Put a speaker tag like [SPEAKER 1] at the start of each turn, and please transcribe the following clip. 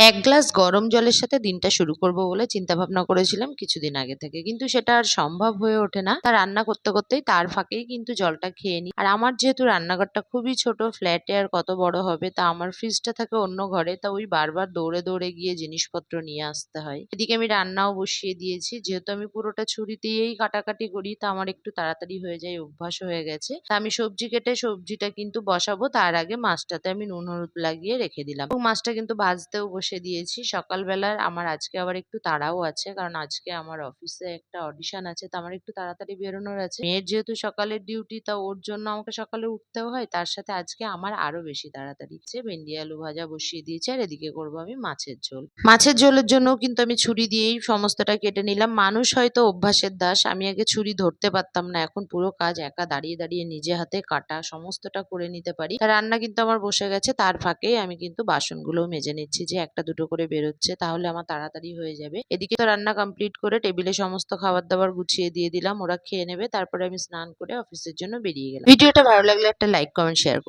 [SPEAKER 1] এক গ্লাস গরম জলের সাথে দিনটা শুরু করব বলে চিন্তা ভাবনা করেছিলাম কিছুদিন আগে থেকে। কিন্তু সেটা আর সম্ভব হয়ে ওঠে না। তা রান্না করতে করতেই তার ফাঁকেই কিন্তু জলটা খেয়ে নিই। আর আমার যেহেতু রান্নাঘরটা খুবই ছোট ফ্ল্যাটে আর কত বড় হবে, তা আমার ফ্রিজটা থাকে অন্য ঘরে, তা ওই বারবার দৌড়ে দৌড়ে গিয়ে জিনিসপত্র নিয়ে আসতে হয়। এদিকে আমি রান্নাও বসিয়ে দিয়েছি। যেহেতু আমি পুরোটা ছুরি দিয়েই কাটাকাটি করি, তা আমার একটু তাড়াতাড়ি হয়ে যায়, অভ্যাস হয়ে গেছে। তা আমি সবজি কেটে সবজিটা কিন্তু বসাবো, তার আগে মাছটাতে আমি নুন হলুদ লাগিয়ে রেখে দিলাম। মাছটা কিন্তু ভাজতেও বসে দিয়েছি। সকালবেলার আমার আজকে আবার একটু তাড়াও আছে, কারণ আজকে আমার অফিসে একটা অডিশন আছে, তো আমার একটু তাড়াতাড়ি বেরোনোর আছে। মেয়ের যেহেতু সকালের ডিউটি, তা ওর জন্য আমাকে সকালে উঠতেও হয়, তার সাথে আজকে আমার আরও বেশি তাড়াতাড়ি যে ভেন্ডি আলু ভাজা বসিয়ে দিয়েছি, আর এদিকে করব আমি মাছের ঝোল। মাছের ঝোলের জন্যও কিন্তু আমি ছুরি দিয়েই সমস্তটা কেটে নিলাম। মানুষ হয়তো অভ্যাসের দাস, আমি আগে ছুরি ধরতে পারতাম না, এখন পুরো কাজ একা দাঁড়িয়ে দাঁড়িয়ে নিজে হাতে কাটা সমস্তটা করে নিতে পারি। রান্না কিন্তু আমার বসে গেছে, তার ফাঁকেই আমি কিন্তু বাসনগুলোও মেজে নিচ্ছি যে একটা দুটো করে বেরোচ্ছে, তাহলে আমার তাড়াতাড়ি হয়ে যাবে। এদিকে তো রান্না কমপ্লিট করে টেবিলে সমস্ত খাবার দাবার গুছিয়ে দিয়ে দিলাম, ওরা খেয়ে নেবে, তারপরে আমি স্নান করে অফিসের জন্য বেরিয়ে গেলাম। ভিডিওটা ভালো লাগলে একটা লাইক কমেন্ট শেয়ার করুন